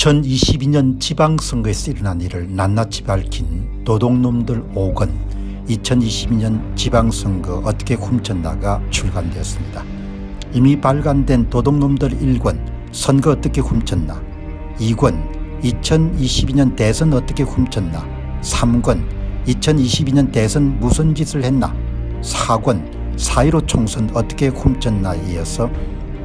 2022년 지방선거에서 일어난 일을 낱낱이 밝힌 도둑놈들 5권 2022년 지방선거 어떻게 훔쳤나가 출간되었습니다. 이미 발간된 도둑놈들 1권 선거 어떻게 훔쳤나 2권 2022년 대선 어떻게 훔쳤나 3권 2022년 대선 무슨 짓을 했나 4권 4.15 총선 어떻게 훔쳤나에 이어서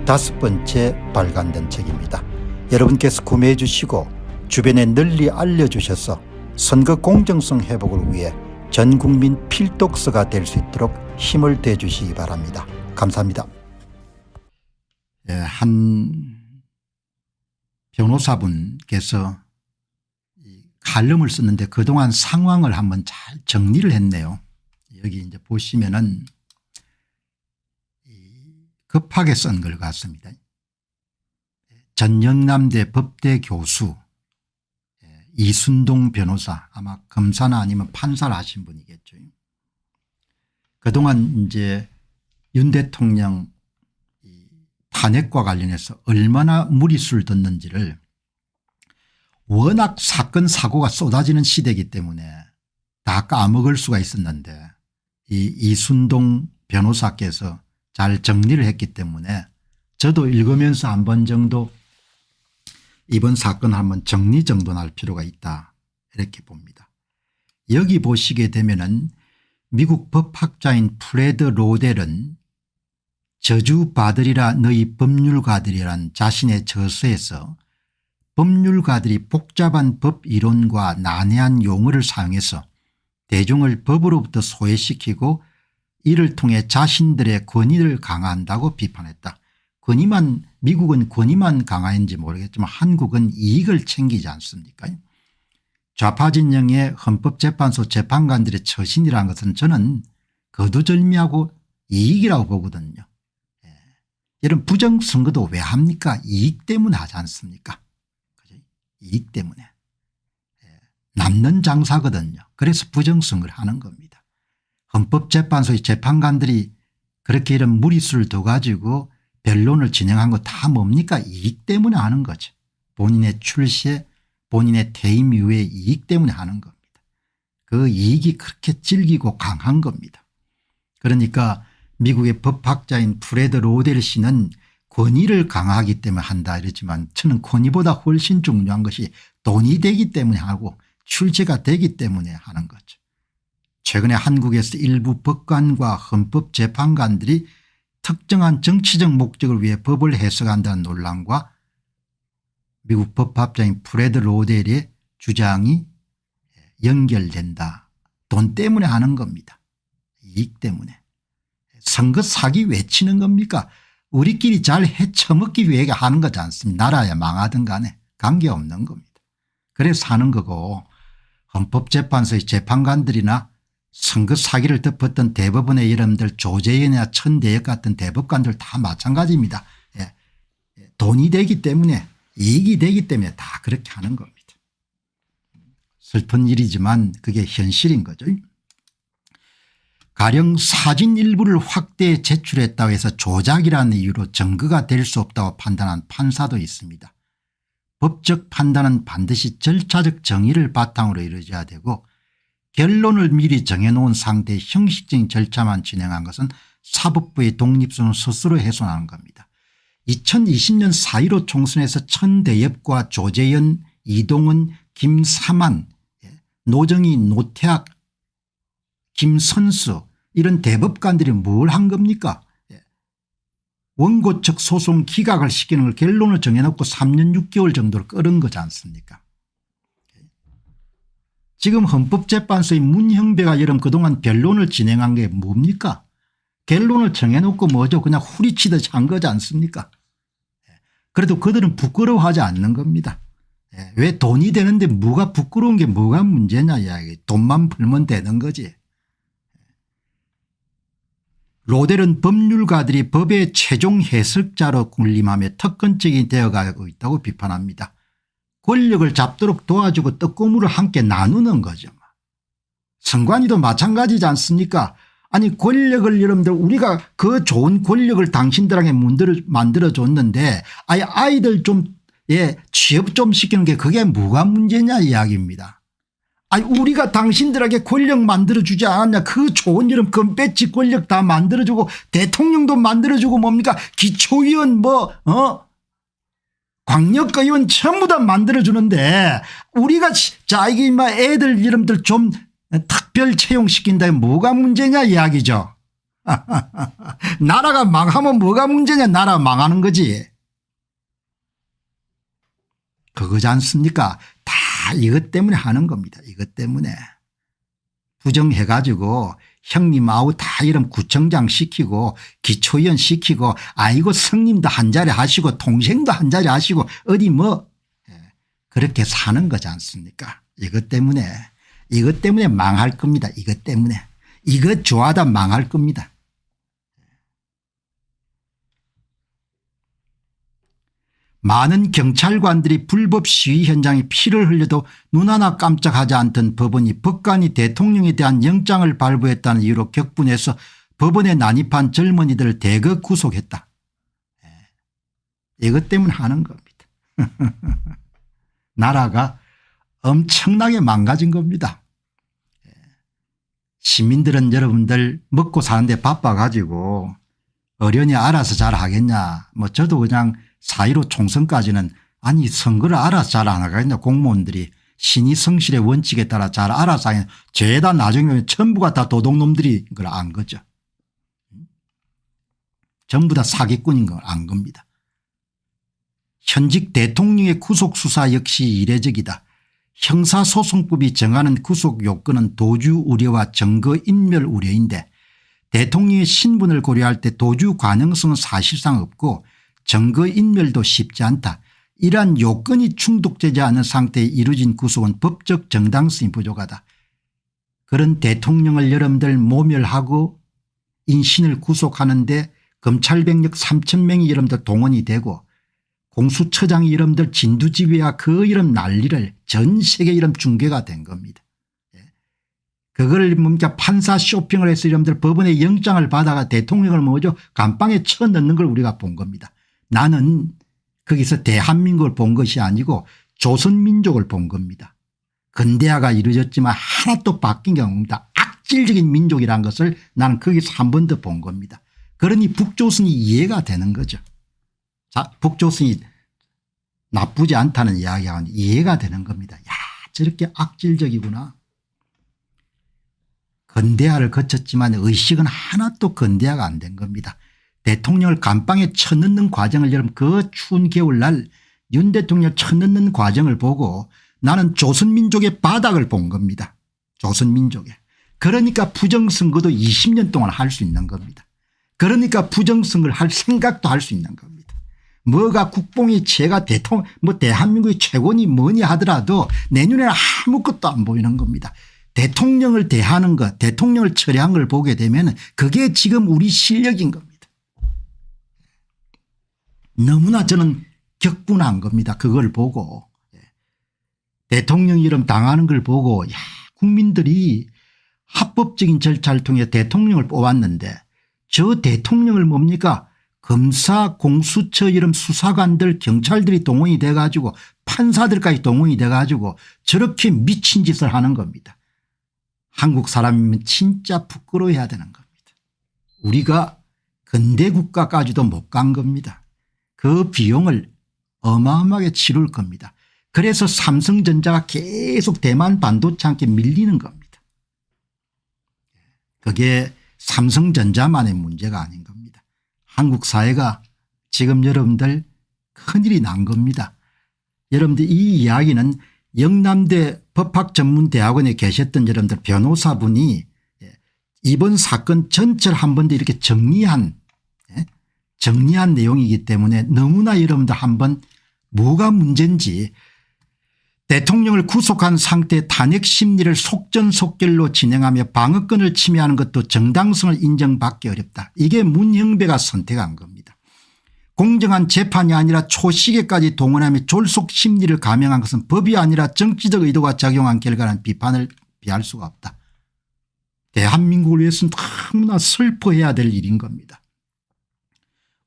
다섯 번째 발간된 책입니다. 여러분께서 구매해 주시고 주변에 널리 알려주셔서 선거 공정성 회복을 위해 전 국민 필독서가 될 수 있도록 힘을 대 주시기 바랍니다. 감사합니다. 예, 한 변호사분께서 이 칼럼을 썼는데 그동안 상황을 한번 잘 정리를 했네요. 여기 이제 보시면은 이 급하게 쓴 걸 같습니다. 전 영남대 법대 교수 예, 이순동 변호사 아마 검사나 아니면 판사를 하신 분이겠죠. 그동안 이제 윤 대통령 이 탄핵과 관련해서 얼마나 무리수를 뒀는지를 워낙 사건 사고가 쏟아지는 시대이기 때문에 다 까먹을 수가 있었는데 이 이순동 변호사께서 잘 정리를 했기 때문에 저도 읽으면서 한 번 정도 이번 사건 한번 정리정돈할 필요가 있다 이렇게 봅니다. 여기 보시게 되면 은 미국 법학자인 프레드 로델은 저주받으리라 너희 법률가들이란 자신의 저서에서 법률가들이 복잡한 법 이론과 난해한 용어를 사용해서 대중을 법으로부터 소외시키고 이를 통해 자신들의 권위를 강화한다고 비판했다. 권위만 미국은 권위만 강화했는지 모르겠지만 한국은 이익을 챙기지 않습니까 좌파 진영의 헌법재판소 재판관들의 처신이라는 것은 저는 거두절미하고 이익이라고 보거든요. 예. 이런 부정선거도 왜 합니까 이익 때문에 하지 않습니까 그죠? 이익 때문에 예. 남는 장사거든요. 그래서 부정선거를 하는 겁니다. 헌법재판소의 재판관들이 그렇게 이런 무리수를 둬 가지고 변론을 진행한 거 다 뭡니까 이익 때문에 하는 거죠. 본인의 출세 본인의 퇴임 이후의 이익 때문에 하는 겁니다. 그 이익이 그렇게 질기고 강한 겁니다. 그러니까 미국의 법학자인 프레드 로델 씨는 권위를 강화하기 때문에 한다 이러지만 저는 권위보다 훨씬 중요한 것이 돈이 되기 때문에 하고 출세가 되기 때문에 하는 거죠. 최근에 한국에서 일부 법관과 헌법재판관들이 특정한 정치적 목적을 위해 법을 해석한다는 논란과 미국 법학자인 프레드 로델의 주장이 연결된다. 돈 때문에 하는 겁니다. 이익 때문에. 선거 사기 외치는 겁니까 우리끼리 잘 헤쳐먹기 위해 하는 거지 않습니까 나라야 망하든 간에 관계없는 겁니다. 그래서 하는 거고 헌법재판소의 재판관들이나 선거 사기를 덮었던 대법원의 이름들 조재현이나 천대역 같은 대법관들 다 마찬가지입니다. 예. 돈이 되기 때문에 이익이 되기 때문에 다 그렇게 하는 겁니다. 슬픈 일이지만 그게 현실인 거죠. 가령 사진 일부를 확대 제출했다고 해서 조작이라는 이유로 증거가 될 수 없다고 판단한 판사도 있습니다. 법적 판단은 반드시 절차적 정의를 바탕으로 이루어져야 되고 결론을 미리 정해놓은 상태의 형식적인 절차만 진행한 것은 사법부의 독립성을 스스로 훼손하는 겁니다. 2020년 4.15 총선에서 천대엽과 조재현 이동은 김사만 예, 노정희 노태학 김선수 이런 대법관들이 뭘 한 겁니까 예. 원고 측 소송 기각을 시키는 걸 결론을 정해놓고 3년 6개월 정도를 끌은 거지 않습니까 지금 헌법재판소의 문형배가 여름 그동안 변론을 진행한 게 뭡니까? 결론을 정해놓고 뭐죠? 그냥 후리치듯이 한 거지 않습니까? 그래도 그들은 부끄러워하지 않는 겁니다. 예, 왜 돈이 되는데 뭐가 부끄러운 게 뭐가 문제냐 이야기. 돈만 벌면 되는 거지. 로델은 법률가들이 법의 최종 해석자로 군림하며 특권적이 되어가고 있다고 비판합니다. 권력을 잡도록 도와주고 떡고물을 함께 나누는 거죠. 선관위도 마찬가지지 않습니까 아니 권력을 여러분들 우리가 그 좋은 권력을 당신들에게 만들어 줬는데 아예 아이들 좀 예, 취업 좀 시키는 게 그게 뭐가 문제냐 이야기입니다. 아니 우리가 당신들에게 권력 만들어주지 않았냐 그 좋은 이름 금배지 권력 다 만들어주고 대통령도 만들어주고 뭡니까 기초위원 뭐 어? 광역의원 전부 다 만들어주는데 우리가 시- 자 이게 막 애들 이름들 좀 특별 채용시킨다 뭐가 문제냐 이야기죠. 나라가 망하면 뭐가 문제냐 나라 망하는 거지. 그거지 않습니까? 다 이것 때문에 하는 겁니다. 이것 때문에. 부정해가지고 형님 아우 다 이름 구청장 시키고 기초위원 시키고 아이고 성님도 한 자리 하시고 동생도 한 자리 하시고 어디 뭐 예, 그렇게 사는 거지 않습니까? 이것 때문에 이것 때문에 망할 겁니다. 이것 때문에 이것 좋아하다 망할 겁니다. 많은 경찰관들이 불법 시위 현장에 피를 흘려도 눈 하나 깜짝하지 않던 법원이 법관이 대통령에 대한 영장을 발부했다는 이유로 격분해서 법원에 난입한 젊은이들을 대거 구속했다. 예. 이것 때문에 하는 겁니다. 나라가 엄청나게 망가진 겁니다. 예. 시민들은 여러분들 먹고 사는데 바빠가지고 어련히 알아서 잘 하겠냐. 뭐 저도 그냥 사이로 총선까지는 아니 선거를 알아서 잘 안 하겠냐 공무원들이 신의 성실의 원칙에 따라 잘 알아서 하겠냐. 죄다 나중에 전부가 다 도둑놈들이 그걸 안 거죠. 전부 다 사기꾼인 걸 안 겁니다. 현직 대통령의 구속수사 역시 이례적이다. 형사소송법이 정하는 구속 요건은 도주 우려와 증거 인멸 우려인데 대통령의 신분을 고려할 때 도주 가능성은 사실상 없고 증거 인멸도 쉽지 않다. 이러한 요건이 충족되지 않은 상태에 이루어진 구속은 법적 정당성이 부족하다. 그런 대통령을 여러분들 모멸하고 인신을 구속하는데 검찰병력 3천 명이 여러분들 동원이 되고 공수처장이 여러분들 진두지휘와 그 이름 난리를 전 세계 이름 중계가 된 겁니다. 그걸 뭡니까 판사 쇼핑을 해서 여러분들 법원에 영장을 받아가 대통령을 뭐죠 감방에 쳐넣는 걸 우리가 본 겁니다. 나는 거기서 대한민국을 본 것이 아니고 조선민족을 본 겁니다. 근대화가 이루어졌지만 하나도 바뀐 게 없습니다. 악질적인 민족이라는 것을 나는 거기서 한 번 더 본 겁니다. 그러니 북조선이 이해가 되는 거죠. 자, 북조선이 나쁘지 않다는 이야기가 이해가 되는 겁니다. 야 저렇게 악질적이구나. 근대화를 거쳤지만 의식은 하나도 근대화가 안 된 겁니다. 대통령을 감방에 쳐넣는 과정을 여러분 그 추운 겨울날 윤 대통령 쳐넣는 과정을 보고 나는 조선민족의 바닥을 본 겁니다. 조선민족의. 그러니까 부정선거도 20년 동안 할 수 있는 겁니다. 그러니까 부정선거를 할 생각도 할 수 있는 겁니다. 뭐가 국뽕이 제가 대통령 뭐 대한민국의 최고니 뭐니 하더라도 내년에는 아무것도 안 보이는 겁니다. 대통령을 대하는 것 대통령을 처리한 걸 보게 되면 그게 지금 우리 실력인 겁니다. 너무나 저는 격분한 겁니다. 그걸 보고 예. 대통령 이름 당하는 걸 보고 야 국민들이 합법적인 절차를 통해 대통령을 뽑았는데 저 대통령을 뭡니까 검사 공수처 이름 수사관들 경찰들이 동원이 돼 가지고 판사들까지 동원이 돼 가지고 저렇게 미친 짓을 하는 겁니다. 한국 사람이면 진짜 부끄러워해야 되는 겁니다. 우리가 근대 국가까지도 못 간 겁니다. 그 비용을 어마어마하게 치룰 겁니다. 그래서 삼성전자가 계속 대만 반도체한테 밀리는 겁니다. 그게 삼성전자만의 문제가 아닌 겁니다. 한국 사회가 지금 여러분들 큰일이 난 겁니다. 여러분들 이 이야기는 영남대 법학전문대학원에 계셨던 여러분들 변호사분이 이번 사건 전체를 한 번 더 이렇게 정리한 예? 정리한 내용이기 때문에 너무나 여러분들 한번 뭐가 문제인지 대통령을 구속한 상태 탄핵 심리를 속전속결로 진행하며 방어권을 침해하는 것도 정당성을 인정받기 어렵다. 이게 문형배가 선택한 겁니다. 공정한 재판이 아니라 초시계까지 동원하며 졸속 심리를 감행한 것은 법이 아니라 정치적 의도가 작용한 결과라는 비판을 피할 수가 없다. 대한민국을 위해서는 너무나 슬퍼해야 될 일인 겁니다.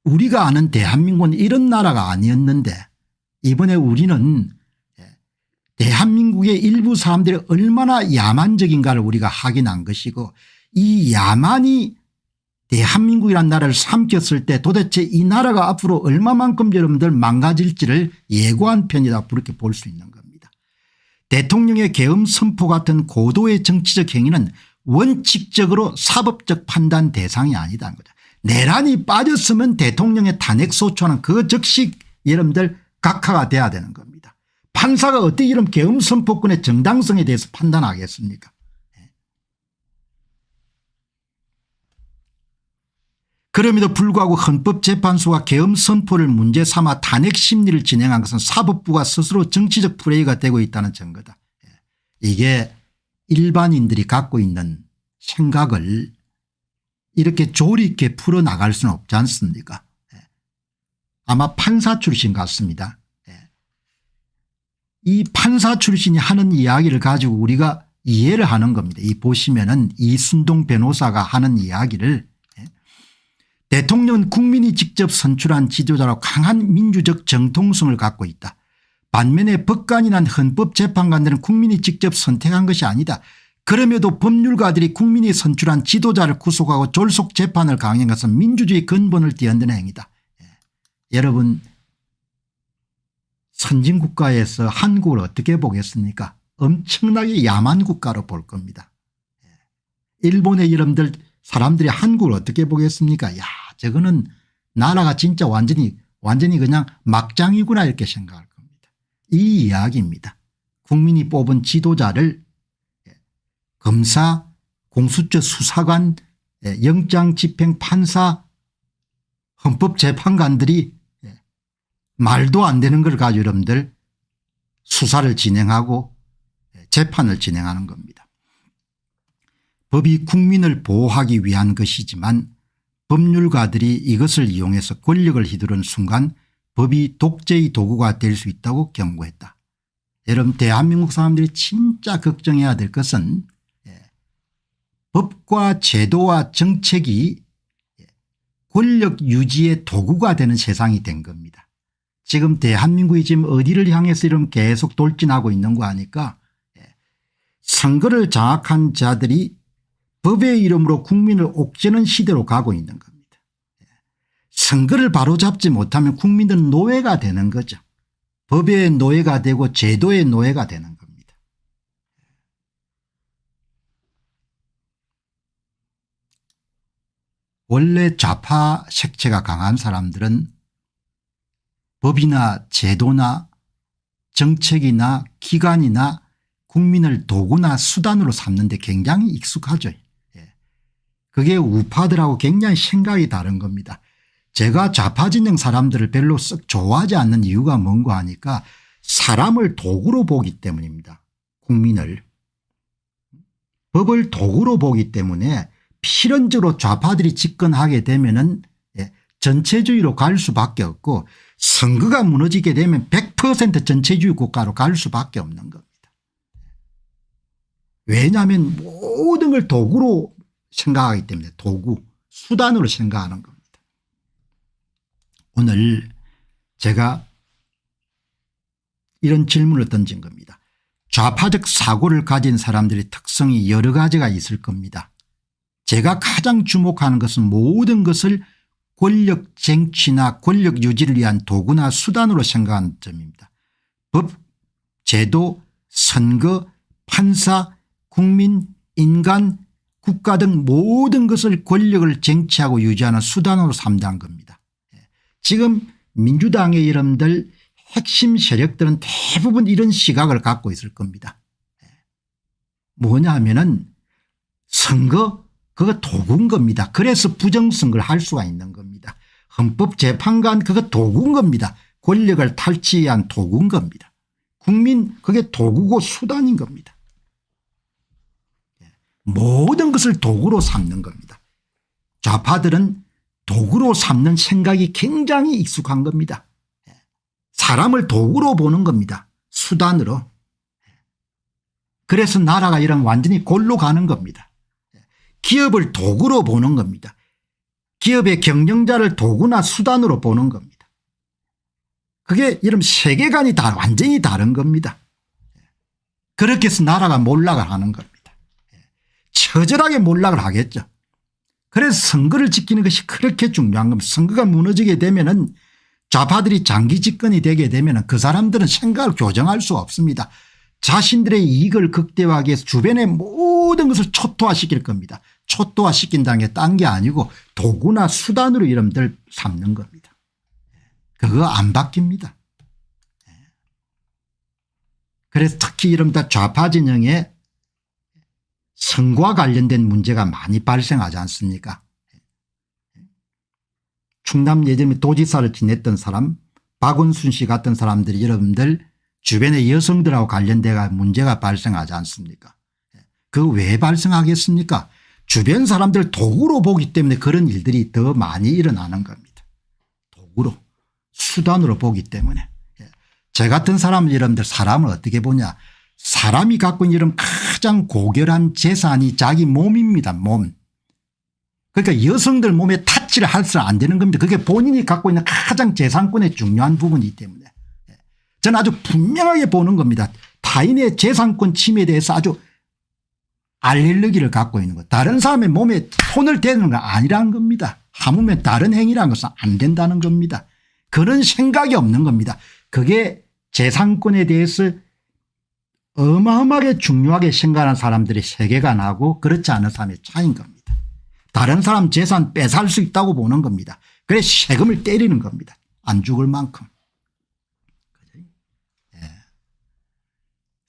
우리가 아는 대한민국은 이런 나라가 아니었는데 이번에 우리는 예, 대한민국의 일부 사람들이 얼마나 야만적인가를 우리가 확인한 것이고 이 야만이 대한민국이라는 나라를 삼켰을 때 도대체 이 나라가 앞으로 얼마만큼 여러분들 망가질지를 예고한 편이다 그렇게 볼 수 있는 겁니다. 대통령의 계엄 선포 같은 고도의 정치적 행위는 원칙적으로 사법적 판단 대상이 아니다는 거죠. 내란이 빠졌으면 대통령의 탄핵 소추하는 그 즉시 여러분들 각하가 돼야 되는 겁니다. 판사가 어떻게 이런 계엄 선포권의 정당성에 대해서 판단하겠습니까 그럼에도 불구하고 헌법재판소가 계엄 선포를 문제 삼아 탄핵 심리를 진행한 것은 사법부가 스스로 정치적 플레이가 되고 있다는 증거다. 예. 이게 일반인들이 갖고 있는 생각을 이렇게 조리 있게 풀어나갈 수는 없지 않습니까 예. 아마 판사 출신 같습니다. 예. 이 판사 출신이 하는 이야기를 가지고 우리가 이해를 하는 겁니다. 이 보시면은 이순동 변호사가 하는 이야기를 대통령은 국민이 직접 선출한 지도자로 강한 민주적 정통성을 갖고 있다. 반면에 법관이란 헌법재판관들은 국민이 직접 선택한 것이 아니다. 그럼에도 법률가들이 국민이 선출한 지도자를 구속하고 졸속 재판을 강행한 것은 민주주의 근본을 뒤흔드는 행위다. 예. 여러분 선진국가에서 한국을 어떻게 보겠습니까 엄청나게 야만 국가로 볼 겁니다. 예. 일본의 여러분들 사람들이 한국을 어떻게 보겠습니까 야 저거는 나라가 진짜 완전히 완전히 그냥 막장이구나 이렇게 생각할 겁니다. 이 이야기입니다. 국민이 뽑은 지도자를 예, 검사 공수처 수사관 예, 영장 집행 판사 헌법 재판관들이 예, 말도 안 되는 걸 가지고 여러분들 수사를 진행하고 재판을 진행하는 겁니다. 법이 국민을 보호하기 위한 것이지만 법률가들이 이것을 이용해서 권력을 휘두른 순간 법이 독재의 도구가 될 수 있다고 경고했다. 여러분 대한민국 사람들이 진짜 걱정해야 될 것은 예, 법과 제도와 정책이 예, 권력 유지의 도구가 되는 세상이 된 겁니다. 지금 대한민국이 지금 어디를 향해서 이런 계속 돌진하고 있는 거 아니까 예, 선거를 장악한 자들이 법의 이름으로 국민을 옥죄는 시대로 가고 있는 겁니다. 선거를 바로잡지 못하면 국민들은 노예가 되는 거죠. 법의 노예가 되고 제도의 노예가 되는 겁니다. 원래 좌파 색채가 강한 사람들은 법이나 제도나 정책이나 기관이나 국민을 도구나 수단으로 삼는 데 굉장히 익숙하죠. 그게 우파들하고 굉장히 생각이 다른 겁니다. 제가 좌파 진영 사람들을 별로 썩 좋아하지 않는 이유가 뭔가 하니까 사람을 도구로 보기 때문입니다. 국민을. 법을 도구로 보기 때문에 필연적으로 좌파들이 집권하게 되면 은 전체주의로 갈 수밖에 없고 선거가 무너지게 되면 100% 전체주의 국가로 갈 수밖에 없는 겁니다. 왜냐하면 모든 걸 도구로 생각하기 때문에 도구 수단으로 생각하는 겁니다. 오늘 제가 이런 질문을 던진 겁니다. 좌파적 사고를 가진 사람들의 특성이 여러 가지가 있을 겁니다. 제가 가장 주목하는 것은 모든 것을 권력 쟁취나 권력 유지를 위한 도구나 수단으로 생각하는 점입니다. 법, 제도, 선거, 판사, 국민, 인간, 국가 등 모든 것을 권력을 쟁취하고 유지하는 수단으로 삼는 겁니다. 예. 지금 민주당의 여러분들 핵심 세력들은 대부분 이런 시각을 갖고 있을 겁니다. 예. 뭐냐 하면은 선거 그거 도구인 겁니다. 그래서 부정선거를 할 수가 있는 겁니다. 헌법재판관 그거 도구인 겁니다. 권력을 탈취한 도구인 겁니다. 국민 그게 도구고 수단인 겁니다. 모든 것을 도구로 삼는 겁니다. 좌파들은 도구로 삼는 생각이 굉장히 익숙한 겁니다. 사람을 도구로 보는 겁니다. 수단으로. 그래서 나라가 이런 완전히 골로 가는 겁니다. 기업을 도구로 보는 겁니다. 기업의 경영자를 도구나 수단으로 보는 겁니다. 그게 이런 세계관이 다 완전히 다른 겁니다. 그렇게 해서 나라가 몰락을 하는 겁니다. 처절하게 몰락을 하겠죠. 그래서 선거를 지키는 것이 그렇게 중요한 겁니다. 선거가 무너지게 되면 은 좌파들이 장기 집권이 되게 되면은 그 사람들은 생각을 교정할 수 없습니다. 자신들의 이익을 극대화하기 위해서 주변의 모든 것을 초토화시킬 겁니다. 초토화 시킨 다는 게딴 게 아니고 도구나 수단으로 여러분들 삼는 겁니다. 그거 안 바뀝니다. 그래서 특히 여러분들 좌파 진영에 선거와 관련된 문제가 많이 발생하지 않습니까 충남 예전에 도지사를 지냈던 사람 박원순 씨 같은 사람들이 여러분들 주변의 여성들하고 관련돼가 문제가 발생하지 않습니까 그 왜 발생하겠습니까 주변 사람들 도구로 보기 때문에 그런 일들이 더 많이 일어나는 겁니다. 도구로 수단으로 보기 때문에 예. 저 같은 사람은 여러분들 사람을 어떻게 보냐 사람이 갖고 있는 이런 가장 고결한 재산이 자기 몸입니다. 몸. 그러니까 여성들 몸에 타치를 할수 안 되는 겁니다. 그게 본인이 갖고 있는 가장 재산권의 중요한 부분이기 때문에 예. 저는 아주 분명하게 보는 겁니다. 타인의 재산권 침해에 대해서 아주 알레르기를 갖고 있는 것. 다른 사람의 몸에 손을 대는 건 아니라는 겁니다. 하물며 다른 행위라는 것은 안 된다는 겁니다. 그런 생각이 없는 겁니다. 그게 재산권에 대해서 어마어마하게 중요하게 생각하는 사람들이 세계관하고 그렇지 않은 사람의 차이인 겁니다. 다른 사람 재산 뺏을 수 있다고 보는 겁니다. 그래서 세금을 때리는 겁니다. 안 죽을 만큼. 예.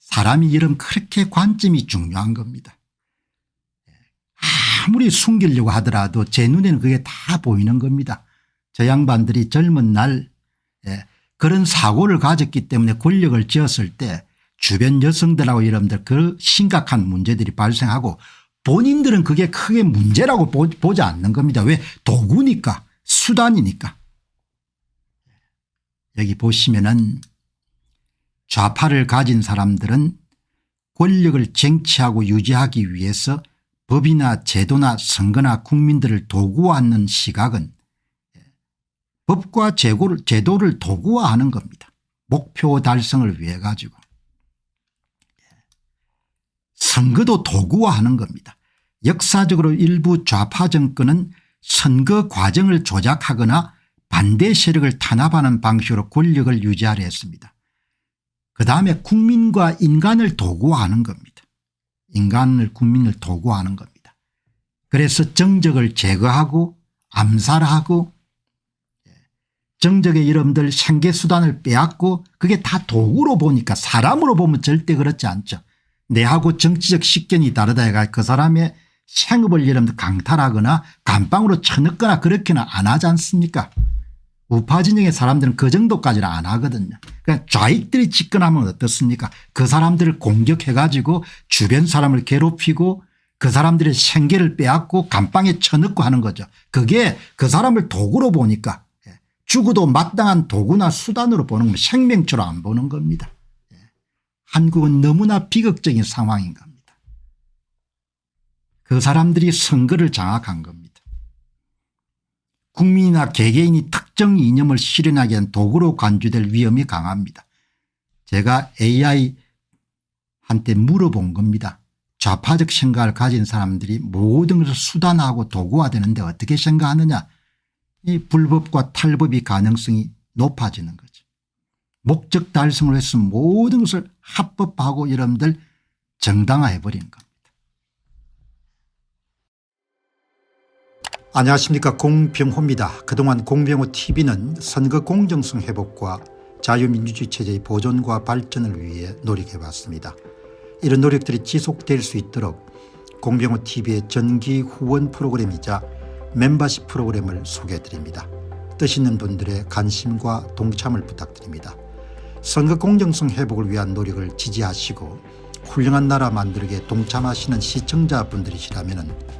사람이 이름 그렇게 관점이 중요한 겁니다. 아무리 숨기려고 하더라도 제 눈에는 그게 다 보이는 겁니다. 저 양반들이 젊은 날 예, 그런 사고를 가졌기 때문에 권력을 쥐었을 때 주변 여성들하고 여러분들 그 심각한 문제들이 발생하고 본인들은 그게 크게 문제라고 보, 보지 않는 겁니다. 왜 도구니까 수단이니까. 여기 보시면은 좌파를 가진 사람들은 권력을 쟁취하고 유지하기 위해서 법이나 제도나 선거나 국민들을 도구화하는 시각은 법과 제도를, 제도를 도구화하는 겁니다. 목표 달성을 위해 가지고. 선거도 도구화하는 겁니다. 역사적으로 일부 좌파 정권은 선거 과정을 조작하거나 반대 세력을 탄압하는 방식으로 권력을 유지하려 했습니다. 그 다음에 국민과 인간을 도구화하는 겁니다. 인간을 국민을 도구하는 겁니다. 그래서 정적을 제거하고 암살하고 예, 정적의 이름들 생계수단을 빼앗고 그게 다 도구로 보니까 사람으로 보면 절대 그렇지 않죠. 내하고 정치적 식견이 다르다 해가 그 사람의 생업을 이름들 강탈하거나 감방으로 쳐넣거나 그렇게는 안 하지 않습니까 우파 진영의 사람들은 그 정도까지는 안 하거든요. 그러니까 좌익들이 집권하면 어떻습니까 그 사람들을 공격해 가지고 주변 사람을 괴롭히고 그 사람들의 생계를 빼앗고 감방에 쳐넣고 하는 거죠. 그게 그 사람을 도구로 보니까 예, 죽어도 마땅한 도구나 수단으로 보는 건 생명처럼 안 보는 겁니다. 예. 한국은 너무나 비극적인 상황인 겁니다. 그 사람들이 선거를 장악한 겁니다. 국민이나 개개인이 특 정 이념을 실현하기 위한 도구로 간주될 위험이 강합니다. 제가 AI한테 물어본 겁니다. 좌파적 생각을 가진 사람들이 모든 것을 수단화하고 도구화되는데 어떻게 생각하느냐. 이 불법과 탈법이 가능성이 높아지는 거죠. 목적 달성을 위해서 모든 것을 합법하고 여러분들 정당화해버리는 겁니다. 안녕하십니까 공병호입니다. 그동안 공병호 tv는 선거 공정성 회복과 자유민주주의 체제의 보존과 발전을 위해 노력해왔습니다. 이런 노력들이 지속될 수 있도록 공병호 tv의 전기 후원 프로그램이자 멤버십 프로그램을 소개해드립니다. 뜻 있는 분들의 관심과 동참을 부탁드립니다. 선거 공정성 회복을 위한 노력을 지지하시고 훌륭한 나라 만들기에 동참하시는 시청자분들이시라면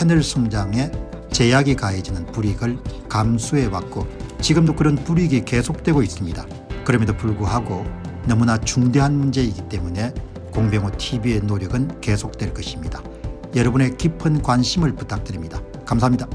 채널 성장에 제약이 가해지는 불이익을 감수해왔고 지금도 그런 불이익이 계속되고 있습니다. 그럼에도 불구하고 너무나 중대한 문제이기 때문에 공병호 TV의 노력은 계속될 것입니다. 여러분의 깊은 관심을 부탁드립니다. 감사합니다.